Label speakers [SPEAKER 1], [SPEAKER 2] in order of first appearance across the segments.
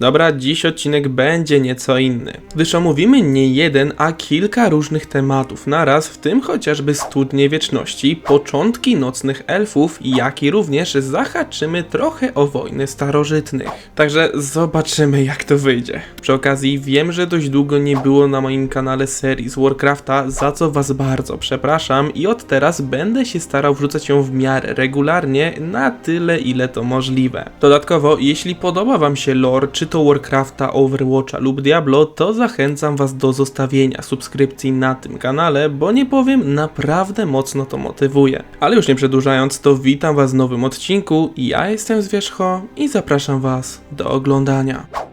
[SPEAKER 1] Dobra, dziś odcinek będzie nieco inny, gdyż omówimy nie jeden, a kilka różnych tematów naraz, w tym chociażby studnie wieczności, początki nocnych elfów, jak i również zahaczymy trochę o wojny starożytnych. Także zobaczymy jak to wyjdzie. Przy okazji wiem, że dość długo nie było na moim kanale serii z Warcrafta, za co was bardzo przepraszam i od teraz będę się starał wrzucać ją w miarę regularnie, na tyle ile to możliwe. Dodatkowo, jeśli podoba wam się lore, czy to Warcrafta, Overwatcha lub Diablo, to zachęcam was do zostawienia subskrypcji na tym kanale, bo nie powiem, naprawdę mocno to motywuje. Ale już nie przedłużając, to witam was w nowym odcinku, ja jestem Zwierzcho i zapraszam was do oglądania.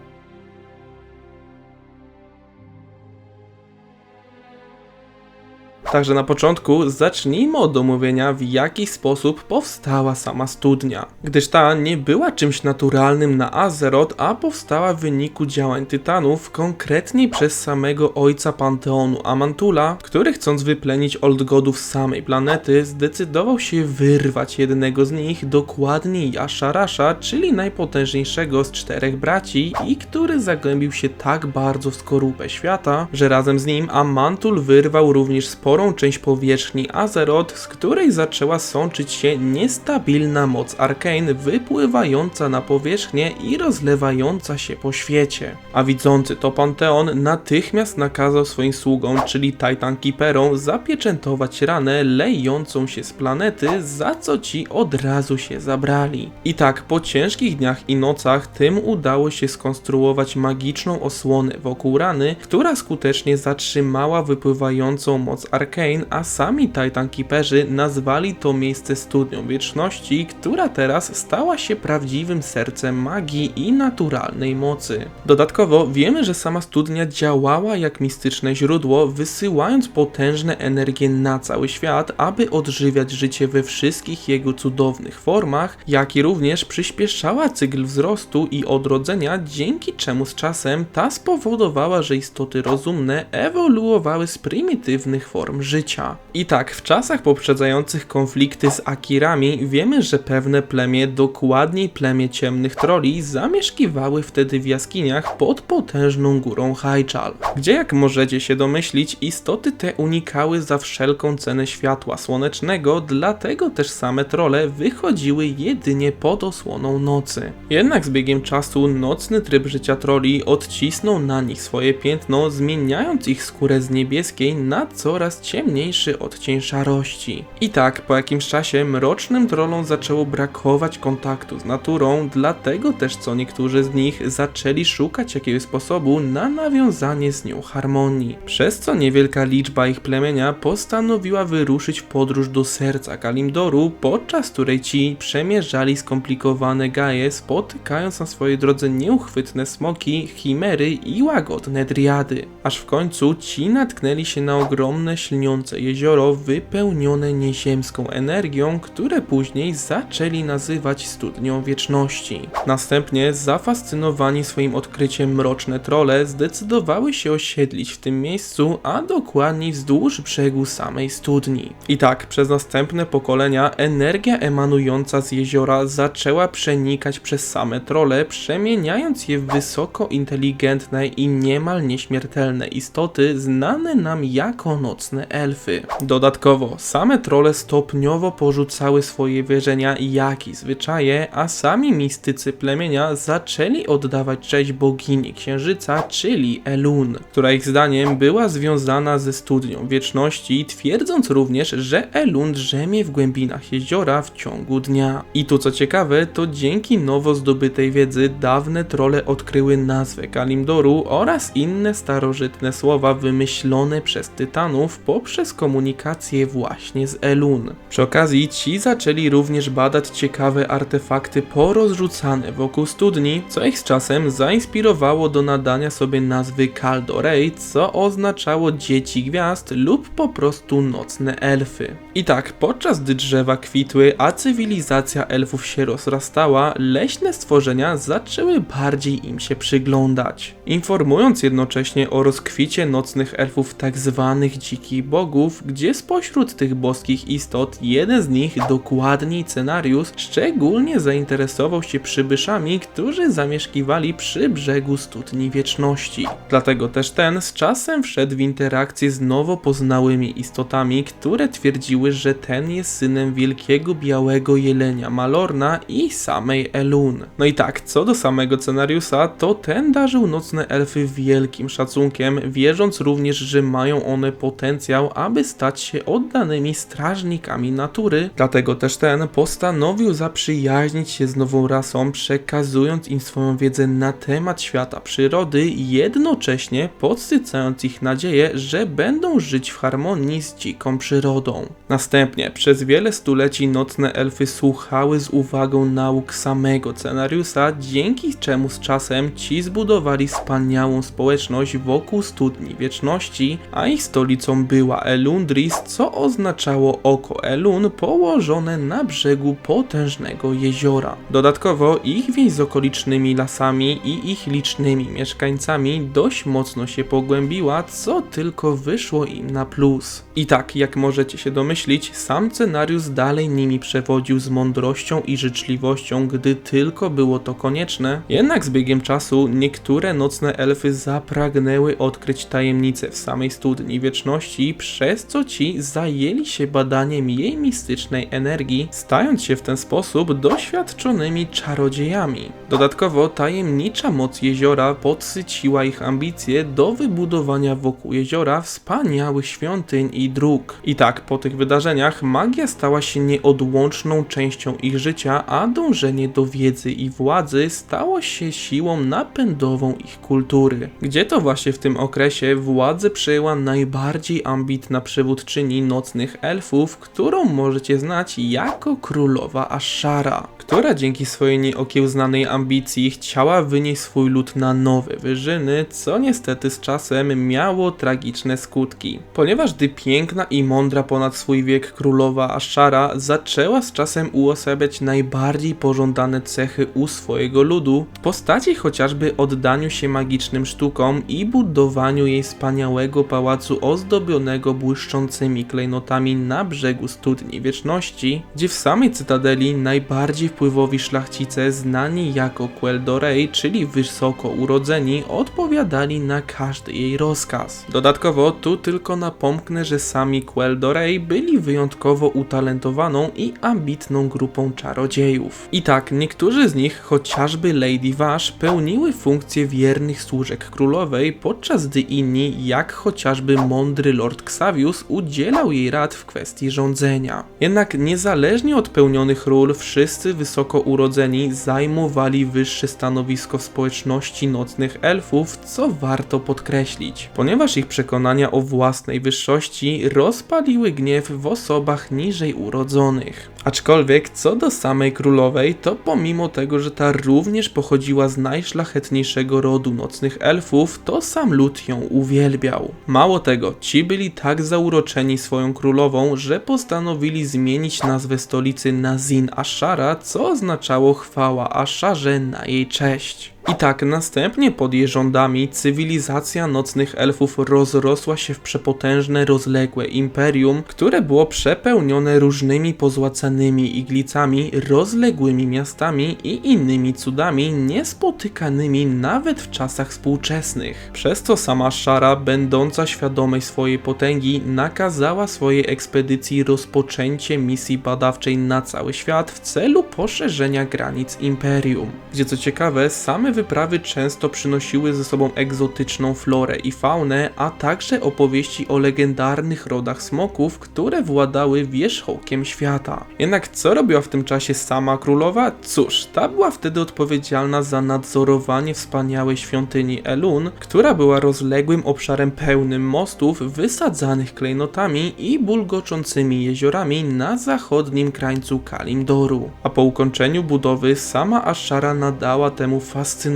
[SPEAKER 1] Także na początku zacznijmy od omówienia, w jaki sposób powstała sama studnia. Gdyż ta nie była czymś naturalnym na Azeroth, a powstała w wyniku działań tytanów, konkretnie przez samego ojca Panteonu Amantula, który chcąc wyplenić Old Godów z samej planety, zdecydował się wyrwać jednego z nich, dokładnie Yasharasha, czyli najpotężniejszego z czterech braci i który zagłębił się tak bardzo w skorupę świata, że razem z nim Amantul wyrwał również sporą część powierzchni Azeroth, z której zaczęła sączyć się niestabilna moc Arcane wypływająca na powierzchnię i rozlewająca się po świecie. A widzący to Panteon natychmiast nakazał swoim sługom, czyli Titan Keeperom, zapieczętować ranę lejącą się z planety, za co ci od razu się zabrali. I tak po ciężkich dniach i nocach tym udało się skonstruować magiczną osłonę wokół rany, która skutecznie zatrzymała wypływającą moc Arcane a sami Titan Keeperzy nazwali to miejsce studnią wieczności, która teraz stała się prawdziwym sercem magii i naturalnej mocy. Dodatkowo wiemy, że sama studnia działała jak mistyczne źródło, wysyłając potężne energie na cały świat, aby odżywiać życie we wszystkich jego cudownych formach, jak i również przyspieszała cykl wzrostu i odrodzenia, dzięki czemu z czasem ta spowodowała, że istoty rozumne ewoluowały z prymitywnych form życia. I tak, w czasach poprzedzających konflikty z Akirami wiemy, że pewne plemię, dokładniej plemię ciemnych troli, zamieszkiwały wtedy w jaskiniach pod potężną górą Hajczal, gdzie jak możecie się domyślić, istoty te unikały za wszelką cenę światła słonecznego, dlatego też same trole wychodziły jedynie pod osłoną nocy. Jednak z biegiem czasu nocny tryb życia troli odcisnął na nich swoje piętno, zmieniając ich skórę z niebieskiej na coraz ciemniejszy odcień szarości. I tak po jakimś czasie mrocznym trollom zaczęło brakować kontaktu z naturą, dlatego też co niektórzy z nich zaczęli szukać jakiegoś sposobu na nawiązanie z nią harmonii. Przez co niewielka liczba ich plemienia postanowiła wyruszyć w podróż do serca Kalimdoru, podczas której ci przemierzali skomplikowane gaje, spotykając na swojej drodze nieuchwytne smoki, chimery i łagodne driady. Aż w końcu ci natknęli się na ogromne śliniące jezioro wypełnione nieziemską energią, które później zaczęli nazywać studnią wieczności. Następnie, zafascynowani swoim odkryciem mroczne trole, zdecydowały się osiedlić w tym miejscu, a dokładniej wzdłuż brzegu samej studni. I tak, przez następne pokolenia energia emanująca z jeziora zaczęła przenikać przez same trole, przemieniając je w wysoko inteligentne i niemal nieśmiertelne istoty znane nam jako nocne elfy. Dodatkowo, same trole stopniowo porzucały swoje wierzenia jak i zwyczaje, a sami mistycy plemienia zaczęli oddawać cześć bogini księżyca, czyli Elun, która ich zdaniem była związana ze studnią wieczności, twierdząc również, że Elun drzemie w głębinach jeziora w ciągu dnia. I tu co ciekawe, to dzięki nowo zdobytej wiedzy dawne trole odkryły nazwę Kalimdoru oraz inne starożytne słowa wymyślone przez tytanów poprzez komunikację właśnie z Elun. Przy okazji ci zaczęli również badać ciekawe artefakty porozrzucane wokół studni, co ich z czasem zainspirowało do nadania sobie nazwy Kaldorej, co oznaczało dzieci gwiazd lub po prostu nocne elfy. I tak, podczas gdy drzewa kwitły, a cywilizacja elfów się rozrastała, leśne stworzenia zaczęły bardziej im się przyglądać, informując jednocześnie o rozkwicie nocnych elfów w tak zwanych dzikich bogów, gdzie spośród tych boskich istot jeden z nich, dokładniej Cenarius, szczególnie zainteresował się przybyszami, którzy zamieszkiwali przy brzegu Studni Wieczności. Dlatego też ten z czasem wszedł w interakcję z nowo poznałymi istotami, które twierdziły, że ten jest synem wielkiego białego jelenia Malorna i samej Elun. No i tak, co do samego scenariusza, to ten darzył nocne elfy wielkim szacunkiem, wierząc również, że mają one potencjał, aby stać się oddanymi strażnikami natury. Dlatego też ten postanowił zaprzyjaźnić się z nową rasą, przekazując im swoją wiedzę na temat świata przyrody, jednocześnie podsycając ich nadzieję, że będą żyć w harmonii z dziką przyrodą. Następnie przez wiele stuleci nocne elfy słuchały z uwagą nauk samego scenariusza, dzięki czemu z czasem ci zbudowali wspaniałą społeczność wokół studni wieczności, a ich stolicą była Elundris, co oznaczało oko Elun położone na brzegu potężnego jeziora. Dodatkowo ich więź z okolicznymi lasami i ich licznymi mieszkańcami dość mocno się pogłębiła, co tylko wyszło im na plus. I tak, jak możecie się domyślić, sam scenariusz dalej nimi przewodził z mądrością i życzliwością, gdy tylko było to konieczne. Jednak z biegiem czasu niektóre nocne elfy zapragnęły odkryć tajemnice w samej studni wieczności, przez co ci zajęli się badaniem jej mistycznej energii, stając się w ten sposób doświadczonymi czarodziejami. Dodatkowo tajemnicza moc jeziora podsyciła ich ambicje do wybudowania wokół jeziora wspaniałych świątyń i dróg. I tak, po tych wydarzeniach magia stała się nieodłączną częścią ich życia, a dążenie do wiedzy i władzy stało się siłą napędową ich kultury. Gdzie to właśnie w tym okresie władzę przejęła najbardziej ambitna przywódczyni nocnych elfów, którą możecie znać jako królowa Ashara, która dzięki swojej nieokiełznanej ambicji chciała wynieść swój lud na nowe wyżyny, co niestety z czasem miało tragiczne skutki. Ponieważ gdy piękna i mądra ponad swój wiek królowa Ashara zaczęła z czasem uosabiać najbardziej pożądane cechy u swojego ludu, w postaci chociażby oddaniu się magicznym sztukom i budowaniu jej wspaniałego pałacu ozdobionego błyszczącymi klejnotami na brzegu studni wieczności, gdzie w samej cytadeli najbardziej wpływowi szlachcice znani jako Queldorej, czyli wysoko urodzeni, odpowiadali na każdy jej rozkaz. Dodatkowo tu tylko napomknę, że sami Queldorej byli wyjątkowo utalentowaną i ambitną grupą czarodziejów. I tak, niektórzy z nich, chociażby Lady Vash, pełniły funkcje wiernych służek królowej, podczas gdy inni, jak chociażby mądry Lord Xavius, udzielał jej rad w kwestii rządzenia. Jednak niezależnie od pełnionych ról, wszyscy wysoko urodzeni zajmowali wyższe stanowisko w społeczności nocnych elfów, co warto podkreślić, ponieważ ich przekonania o własnej wyższości rozpaliły gniew w osobach niżej urodzonych. Aczkolwiek co do samej królowej, to pomimo tego, że ta również pochodziła z najszlachetniejszego rodu nocnych elfów, to sam lud ją uwielbiał. Mało tego, ci byli tak zauroczeni swoją królową, że postanowili zmienić nazwę stolicy na Zin Ashara, co oznaczało chwała Asharze na jej cześć. I tak, następnie pod jej rządami cywilizacja nocnych elfów rozrosła się w przepotężne, rozległe imperium, które było przepełnione różnymi pozłacanymi iglicami, rozległymi miastami i innymi cudami niespotykanymi nawet w czasach współczesnych. Przez to sama Szara, będąca świadomej swojej potęgi, nakazała swojej ekspedycji rozpoczęcie misji badawczej na cały świat w celu poszerzenia granic imperium. Gdzie co ciekawe, same wyprawy często przynosiły ze sobą egzotyczną florę i faunę, a także opowieści o legendarnych rodach smoków, które władały wierzchołkiem świata. Jednak co robiła w tym czasie sama królowa? Cóż, ta była wtedy odpowiedzialna za nadzorowanie wspaniałej świątyni Elun, która była rozległym obszarem pełnym mostów wysadzanych klejnotami i bulgoczącymi jeziorami na zachodnim krańcu Kalimdoru. A po ukończeniu budowy sama Ashara nadała temu fascynującemu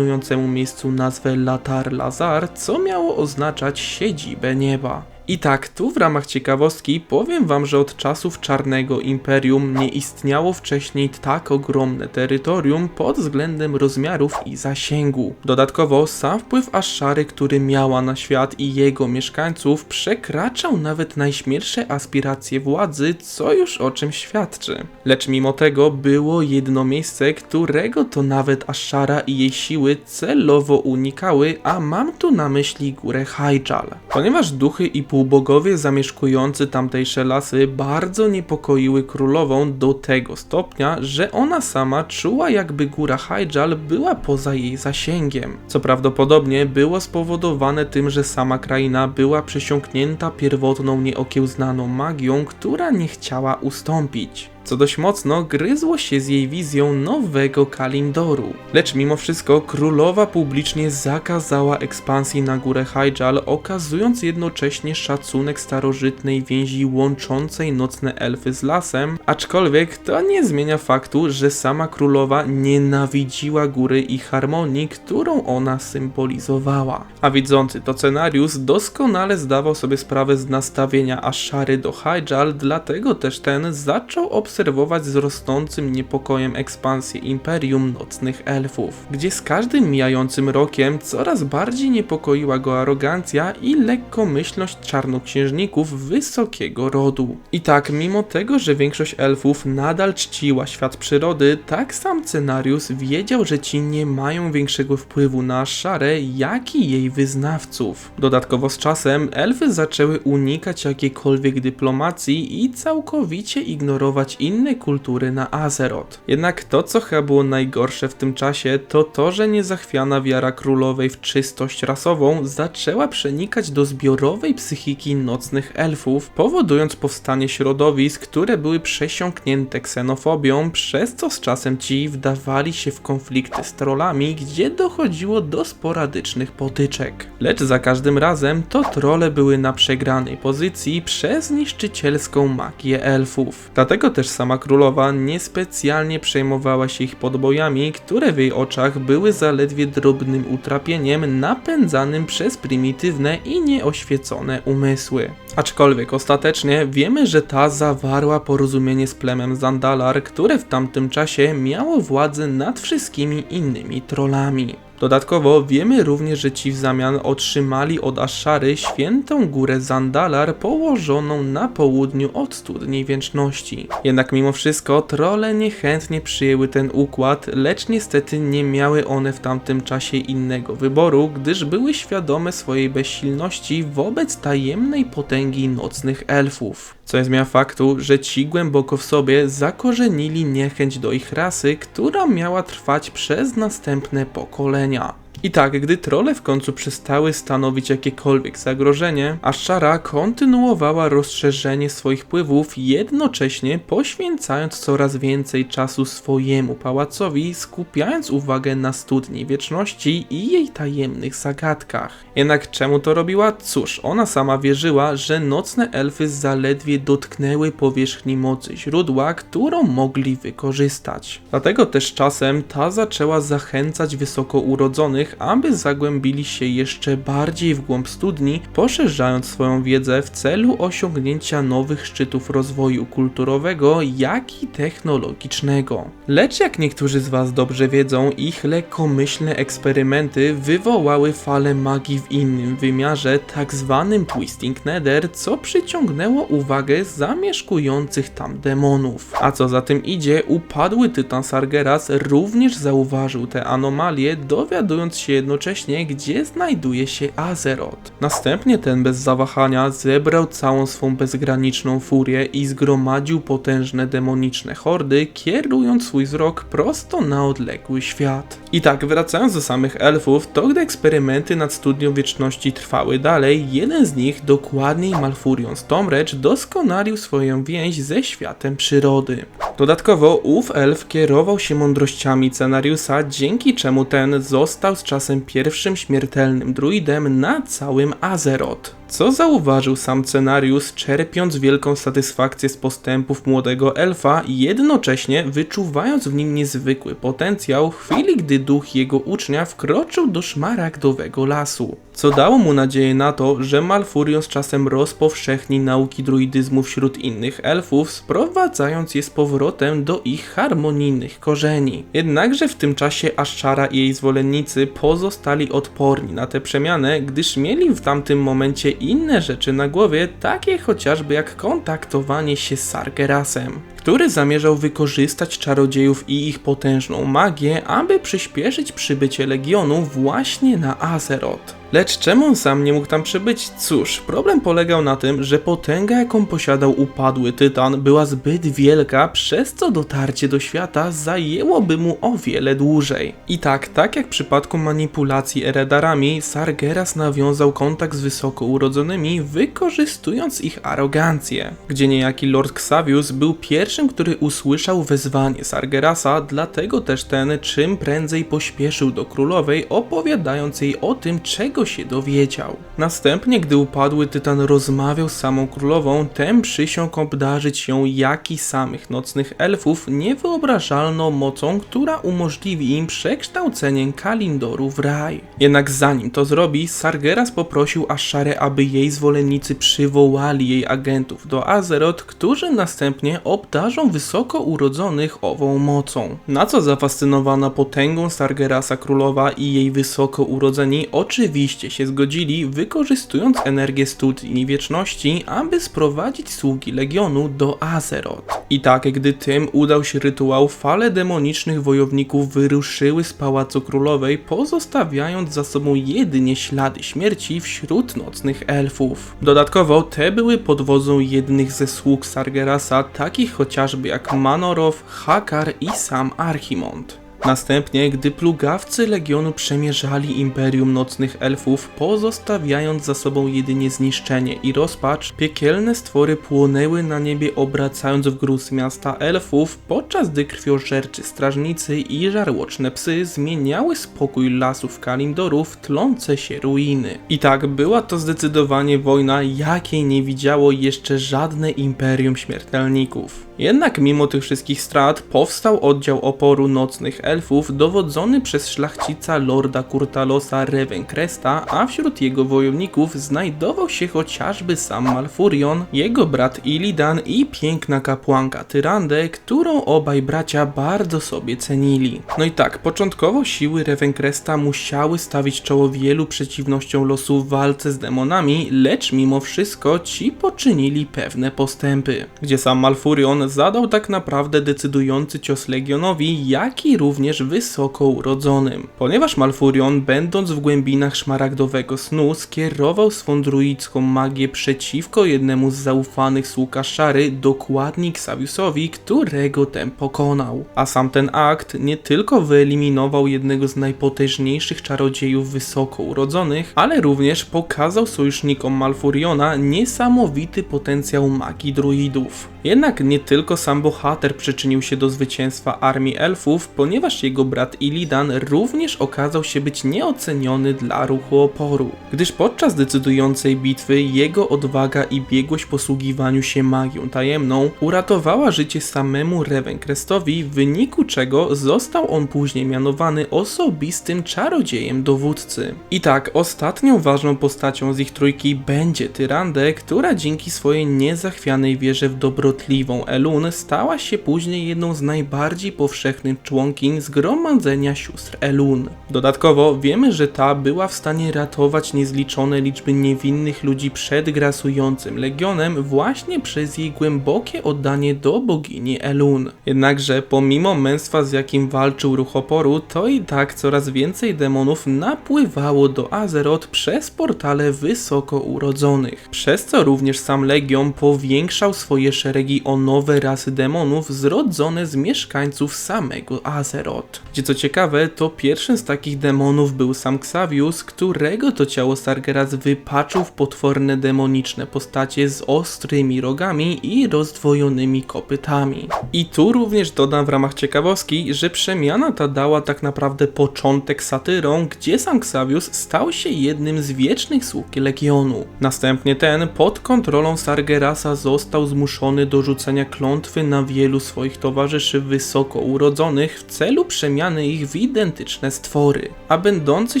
[SPEAKER 1] miejscu nazwę Latar Lazar, co miało oznaczać siedzibę nieba. I tak, tu w ramach ciekawostki powiem wam, że od czasów Czarnego Imperium nie istniało wcześniej tak ogromne terytorium pod względem rozmiarów i zasięgu. Dodatkowo sam wpływ Ashary, który miała na świat i jego mieszkańców przekraczał nawet najśmielsze aspiracje władzy, co już o czym świadczy. Lecz mimo tego było jedno miejsce, którego to nawet Ashara i jej siły celowo unikały, a mam tu na myśli górę Hyjal. Ponieważ duchy i półbogowie zamieszkujący tamtejsze lasy bardzo niepokoiły królową do tego stopnia, że ona sama czuła jakby góra Hyjal była poza jej zasięgiem. Co prawdopodobnie było spowodowane tym, że sama kraina była przesiąknięta pierwotną nieokiełznaną magią, która nie chciała ustąpić co dość mocno gryzło się z jej wizją nowego Kalimdoru. Lecz mimo wszystko królowa publicznie zakazała ekspansji na górę Hyjal, okazując jednocześnie szacunek starożytnej więzi łączącej nocne elfy z lasem, aczkolwiek to nie zmienia faktu, że sama królowa nienawidziła góry i harmonii, którą ona symbolizowała. A widzący to scenariusz doskonale zdawał sobie sprawę z nastawienia Ashary do Hyjal, dlatego też ten zaczął obserwować obserwować z rosnącym niepokojem ekspansję Imperium Nocnych Elfów, gdzie z każdym mijającym rokiem coraz bardziej niepokoiła go arogancja i lekkomyślność czarnoksiężników wysokiego rodu. I tak, mimo tego, że większość elfów nadal czciła świat przyrody, tak sam scenariusz wiedział, że ci nie mają większego wpływu na Szarę, jak i jej wyznawców. Dodatkowo z czasem elfy zaczęły unikać jakiejkolwiek dyplomacji i całkowicie ignorować inne kultury na Azeroth. Jednak to, co chyba było najgorsze w tym czasie, to to, że niezachwiana wiara królowej w czystość rasową zaczęła przenikać do zbiorowej psychiki nocnych elfów, powodując powstanie środowisk, które były przesiąknięte ksenofobią, przez co z czasem ci wdawali się w konflikty z trollami, gdzie dochodziło do sporadycznych potyczek. Lecz za każdym razem to trolle były na przegranej pozycji przez niszczycielską magię elfów. Dlatego też sama królowa niespecjalnie przejmowała się ich podbojami, które w jej oczach były zaledwie drobnym utrapieniem napędzanym przez prymitywne i nieoświecone umysły. Aczkolwiek ostatecznie wiemy, że ta zawarła porozumienie z plemem Zandalar, które w tamtym czasie miało władzę nad wszystkimi innymi trollami. Dodatkowo wiemy również, że ci w zamian otrzymali od Ashary świętą górę Zandalar położoną na południu od Studni Wieczności. Jednak mimo wszystko trolle niechętnie przyjęły ten układ, lecz niestety nie miały one w tamtym czasie innego wyboru, gdyż były świadome swojej bezsilności wobec tajemnej potęgi nocnych elfów. Co nie zmienia faktu, że ci głęboko w sobie zakorzenili niechęć do ich rasy, która miała trwać przez następne pokolenia. I tak, gdy trole w końcu przestały stanowić jakiekolwiek zagrożenie, Ashara kontynuowała rozszerzenie swoich wpływów, jednocześnie poświęcając coraz więcej czasu swojemu pałacowi, skupiając uwagę na studni wieczności i jej tajemnych zagadkach. Jednak czemu to robiła? Cóż, ona sama wierzyła, że nocne elfy zaledwie dotknęły powierzchni mocy źródła, którą mogli wykorzystać. Dlatego też czasem ta zaczęła zachęcać wysoko urodzonych, aby zagłębili się jeszcze bardziej w głąb studni, poszerzając swoją wiedzę w celu osiągnięcia nowych szczytów rozwoju kulturowego, jak i technologicznego. Lecz jak niektórzy z Was dobrze wiedzą, ich lekkomyślne eksperymenty wywołały falę magii w innym wymiarze, tak zwanym Twisting Nether, co przyciągnęło uwagę zamieszkujących tam demonów. A co za tym idzie, upadły Tytan Sargeras również zauważył te anomalie, dowiadując się jednocześnie, gdzie znajduje się Azeroth. Następnie ten bez zawahania zebrał całą swą bezgraniczną furię i zgromadził potężne demoniczne hordy, kierując swój wzrok prosto na odległy świat. I tak, wracając do samych elfów, to gdy eksperymenty nad Studnią Wieczności trwały dalej, jeden z nich, dokładniej Malfurion Stormrage, doskonalił swoją więź ze światem przyrody. Dodatkowo ów elf kierował się mądrościami scenariusza, dzięki czemu ten został z czasem pierwszym śmiertelnym druidem na całym Azeroth. Co zauważył sam scenariusz, czerpiąc wielką satysfakcję z postępów młodego elfa, jednocześnie wyczuwając w nim niezwykły potencjał w chwili, gdy duch jego ucznia wkroczył do szmaragdowego lasu. Co dało mu nadzieję na to, że Malfurion z czasem rozpowszechni nauki druidyzmu wśród innych elfów, sprowadzając je z powrotem do ich harmonijnych korzeni. Jednakże w tym czasie Ashara i jej zwolennicy pozostali odporni na tę przemianę, gdyż mieli w tamtym momencie inne rzeczy na głowie, takie chociażby jak kontaktowanie się z Sargerasem który zamierzał wykorzystać czarodziejów i ich potężną magię, aby przyspieszyć przybycie Legionu właśnie na Azeroth. Lecz czemu sam nie mógł tam przybyć? Cóż, problem polegał na tym, że potęga jaką posiadał upadły Tytan była zbyt wielka, przez co dotarcie do świata zajęłoby mu o wiele dłużej. I tak, tak jak w przypadku manipulacji Eredarami, Sargeras nawiązał kontakt z wysoko urodzonymi, wykorzystując ich arogancję, gdzie niejaki Lord Xavius był pierwszym, który usłyszał wezwanie Sargerasa, dlatego też ten czym prędzej pośpieszył do królowej, opowiadając jej o tym, czego się dowiedział. Następnie, gdy upadły Tytan rozmawiał z samą królową, tem przysiągł obdarzyć ją jak i samych nocnych elfów niewyobrażalną mocą, która umożliwi im przekształcenie Kalindoru w raj. Jednak zanim to zrobi, Sargeras poprosił Asharę, aby jej zwolennicy przywołali jej agentów do Azeroth, którzy następnie obdarzą wysoko urodzonych ową mocą. Na co zafascynowana potęgą Sargerasa królowa i jej wysoko urodzeni oczywiście się zgodzili, wykorzystując energię studni wieczności, aby sprowadzić sługi Legionu do Azeroth. I tak, gdy tym udał się rytuał, fale demonicznych wojowników wyruszyły z Pałacu Królowej, pozostawiając za sobą jedynie ślady śmierci wśród nocnych elfów. Dodatkowo te były pod wodzą jednych ze sług Sargerasa, takich chociażby jak Manorow, Hakar i sam Archimond. Następnie, gdy plugawcy Legionu przemierzali Imperium Nocnych Elfów, pozostawiając za sobą jedynie zniszczenie i rozpacz, piekielne stwory płonęły na niebie obracając w gruz miasta elfów, podczas gdy krwiożerczy strażnicy i żarłoczne psy zmieniały spokój lasów Kalindoru w tlące się ruiny. I tak była to zdecydowanie wojna, jakiej nie widziało jeszcze żadne Imperium Śmiertelników. Jednak mimo tych wszystkich strat powstał oddział oporu nocnych elfów dowodzony przez szlachcica Lorda Kurtalosa Revencresta, a wśród jego wojowników znajdował się chociażby sam Malfurion, jego brat Illidan i piękna kapłanka Tyrande, którą obaj bracia bardzo sobie cenili. No i tak, początkowo siły Revencresta musiały stawić czoło wielu przeciwnościom losu w walce z demonami, lecz mimo wszystko ci poczynili pewne postępy, gdzie sam Malfurion zadał tak naprawdę decydujący cios Legionowi, jak i również wysoko urodzonym. Ponieważ Malfurion, będąc w głębinach szmaragdowego snu, skierował swą druidzką magię przeciwko jednemu z zaufanych sług Szary, dokładnie Xaviusowi, którego ten pokonał. A sam ten akt nie tylko wyeliminował jednego z najpotężniejszych czarodziejów wysoko urodzonych, ale również pokazał sojusznikom Malfuriona niesamowity potencjał magii druidów. Jednak nie tylko sam bohater przyczynił się do zwycięstwa armii elfów, ponieważ jego brat Illidan również okazał się być nieoceniony dla ruchu oporu, gdyż podczas decydującej bitwy jego odwaga i biegłość posługiwaniu się magią tajemną uratowała życie samemu Revencrestowi, w wyniku czego został on później mianowany osobistym czarodziejem dowódcy. I tak, ostatnią ważną postacią z ich trójki będzie Tyrande, która dzięki swojej niezachwianej wierze w dobrotliwą Elun stała się później jedną z najbardziej powszechnych członkiń zgromadzenia sióstr Elun. Dodatkowo wiemy, że ta była w stanie ratować niezliczone liczby niewinnych ludzi przed grasującym legionem właśnie przez jej głębokie oddanie do bogini Elun. Jednakże pomimo męstwa z jakim walczył ruch oporu, to i tak coraz więcej demonów napływało do Azeroth przez portale wysoko urodzonych, przez co również sam legion powiększał swoje szeregi szeregi o nowe rasy demonów zrodzone z mieszkańców samego Azeroth. Gdzie co ciekawe, to pierwszym z takich demonów był sam Xavius, którego to ciało Sargeras wypaczył w potworne demoniczne postacie z ostrymi rogami i rozdwojonymi kopytami. I tu również dodam w ramach ciekawostki, że przemiana ta dała tak naprawdę początek satyrą, gdzie sam Xavius stał się jednym z wiecznych sług Legionu. Następnie ten pod kontrolą Sargerasa został zmuszony do rzucenia klątwy na wielu swoich towarzyszy wysoko urodzonych w celu przemiany ich w identyczne stwory. A będący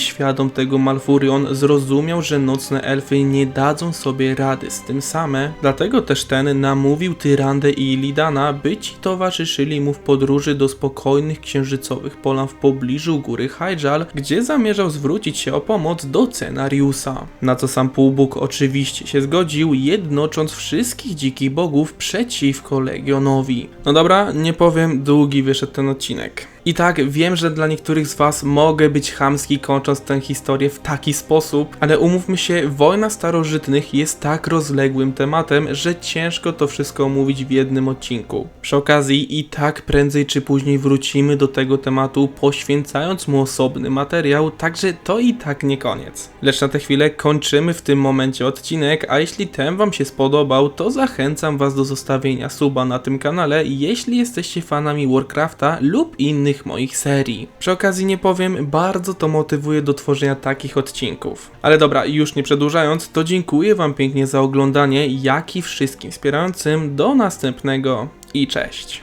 [SPEAKER 1] świadom tego Malfurion zrozumiał, że nocne elfy nie dadzą sobie rady z tym same, dlatego też ten namówił Tyrandę i Ilidana, by ci towarzyszyli mu w podróży do spokojnych księżycowych polan w pobliżu góry Hyjal, gdzie zamierzał zwrócić się o pomoc do Cenariusa. Na co sam półbóg oczywiście się zgodził, jednocząc wszystkich dzikich bogów przeciwko Legionowi. No dobra, nie powiem, długi wyszedł ten odcinek. I tak, wiem, że dla niektórych z Was mogę być chamski kończąc tę historię w taki sposób, ale umówmy się, wojna starożytnych jest tak rozległym tematem, że ciężko to wszystko omówić w jednym odcinku. Przy okazji i tak prędzej czy później wrócimy do tego tematu, poświęcając mu osobny materiał, także to i tak nie koniec. Lecz na tę chwilę kończymy w tym momencie odcinek, a jeśli ten Wam się spodobał, to zachęcam Was do zostawienia suba na tym kanale, jeśli jesteście fanami Warcrafta lub innych moich serii. Przy okazji nie powiem, bardzo to motywuje do tworzenia takich odcinków. Ale dobra, już nie przedłużając, to dziękuję Wam pięknie za oglądanie, jak i wszystkim wspierającym. Do następnego i cześć.